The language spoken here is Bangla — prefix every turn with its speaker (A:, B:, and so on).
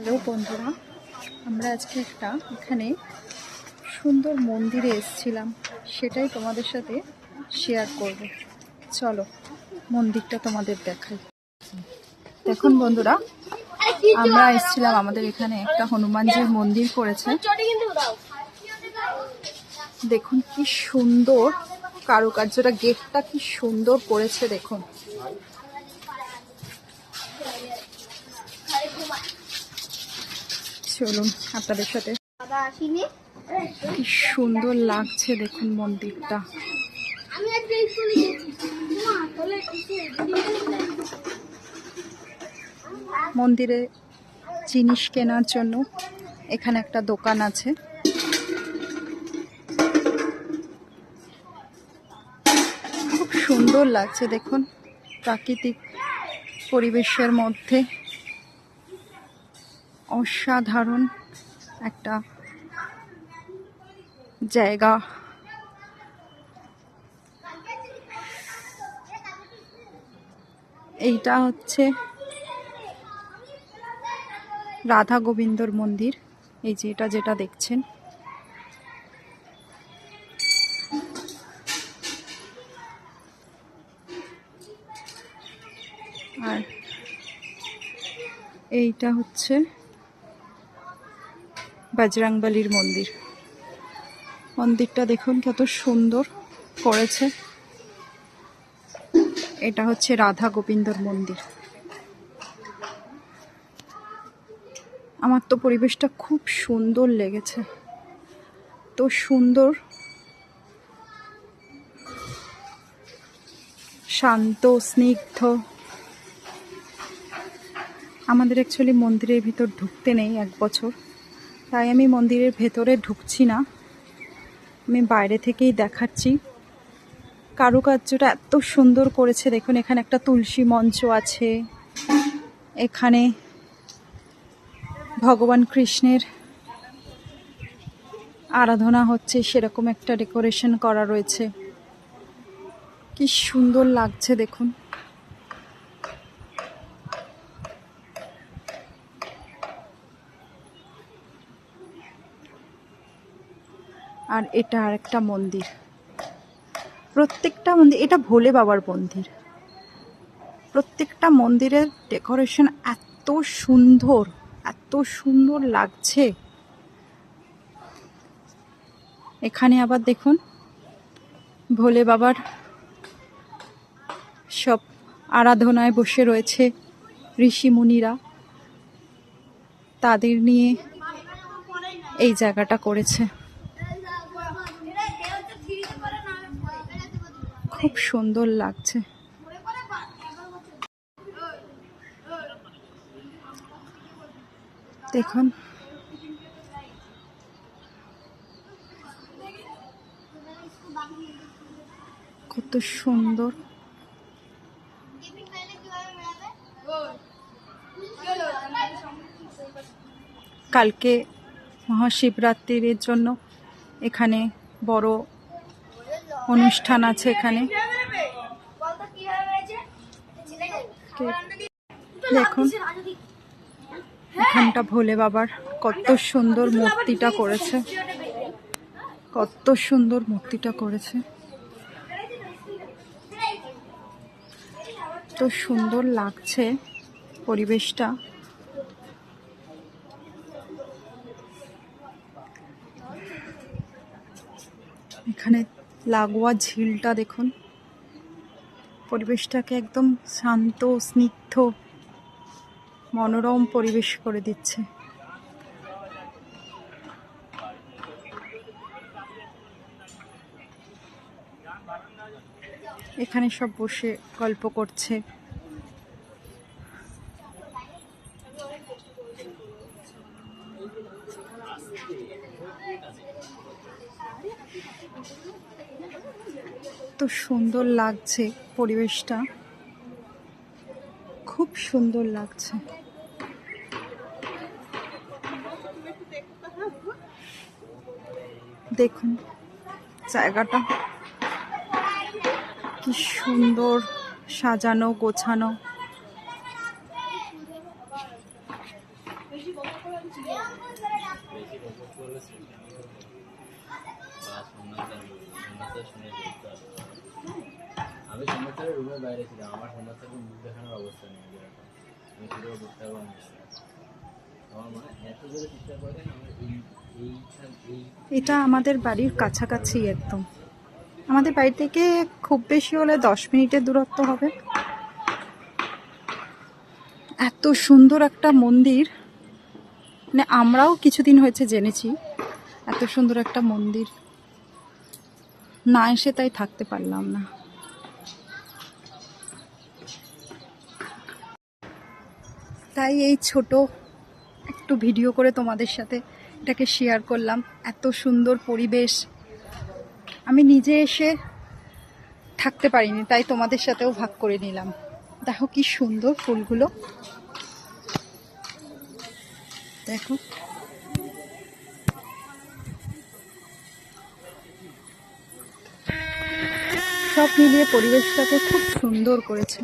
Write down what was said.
A: হ্যালো বন্ধুরা, আমরা আজকে একটা এখানে সুন্দর মন্দিরে এসেছিলাম, সেটাই তোমাদের সাথে শেয়ার করব। চলো, মন্দিরটা তোমাদের দেখাই। দেখুন বন্ধুরা, আমরা এসেছিলাম, আমাদের এখানে একটা হনুমানজির মন্দির করেছে দেখুন কি সুন্দর কারুকার্যটা, গেটটা কি সুন্দর করেছে দেখুন। চলুন আপনাদের সাথে। কি সুন্দর লাগছে দেখুন মন্দিরটা। মন্দিরে জিনিস কেনার জন্য এখানে একটা দোকান আছে। খুব সুন্দর লাগছে দেখুন প্রাকৃতিক পরিবেশের মধ্যে। অসাধারণ একটা জায়গা। এইটা হচ্ছে রাধা গোবিন্দর মন্দির। এই যে এটা যেটা দেখছেন। আর এইটা হচ্ছে বজরংবলির মন্দির। মন্দিরটা দেখুন কত সুন্দর করেছে এটা হচ্ছে রাধা গোবিন্দর মন্দির। আমার তো পরিবেশটা খুব সুন্দর লেগেছে। তো সুন্দর। শান্ত, স্নিগ্ধ। আমাদের অ্যাকচুয়ালি মন্দিরের ভিতর ঢুকতে নেই এক বছর। তাই আমি মন্দিরের ভেতরে ঢুকছি না। আমি বাইরে থেকেই দেখাচ্ছি। কারুকার্যটা এত সুন্দর করেছে। দেখুন, এখানে একটা তুলসী মঞ্চ আছে। এখানে ভগবান কৃষ্ণের আরাধনা হচ্ছে। সেরকম একটা ডেকোরেশন করা রয়েছে। কি সুন্দর লাগছে, দেখুন। আর এটা আর একটা মন্দির। প্রত্যেকটা মন্দির, এটা ভোলে বাবার মন্দির। প্রত্যেকটা মন্দিরের ডেকোরেশন এত সুন্দর এত সুন্দর লাগছে। এখানে আবার দেখুন, ভোলে বাবার সব আরাধনায় বসে রয়েছে ঋষি মুনিরা। তাদের নিয়ে এই জায়গাটা করেছে। খুব সুন্দর লাগছে। দেখুন। কত সুন্দর। কালকে মহাশিবরাত্রির জন্য এখানে বড় অনুষ্ঠান আছে এখানে। দেখুন, এখানটা ভোলে বাবার কত সুন্দর মূর্তিটা করেছে। কত সুন্দর মূর্তিটা করেছে। তো সুন্দর লাগছে পরিবেশটা। এখানে লাগোয়া ঝিলটা দেখুন। পরিবেশটাকে একদম শান্ত, স্নিগ্ধ, মনোরম পরিবেশ করে দিচ্ছে। এখানে সব বসে গল্প করছে। তো সুন্দর লাগছে পরিবেশটা। খুব সুন্দর লাগছে। দেখুন জায়গাটা। কি সুন্দর সাজানো গোছানো।
B: আমি
C: সোমনাথের রুমের বাইরে ছিলাম। আমার সোমনাথের মুখ দেখানোর অবস্থা নেই আমি সেটাও করতে পারব না।
A: এটা আমাদের বাড়ির কাছাকাছি একদম। আমাদের বাড়ি থেকে খুব বেশি হলে দশ মিনিটের দূরত্ব হবে। এত সুন্দর একটা মন্দির। মানে আমরাও কিছুদিন হয়েছে জেনেছি। এত সুন্দর একটা মন্দির। না এসে তাই থাকতে পারলাম না। তাই এই ছোট একটু ভিডিও করে তোমাদের সাথে এটাকে শেয়ার করলাম। এত সুন্দর পরিবেশ। আমি নিজে এসে থাকতে পারিনি, তাই তোমাদের সাথেও ভাগ করে নিলাম। দেখো কি সুন্দর ফুলগুলো। দেখো। সব মিলিয়ে পরিবেশটাকে খুব সুন্দর করেছে।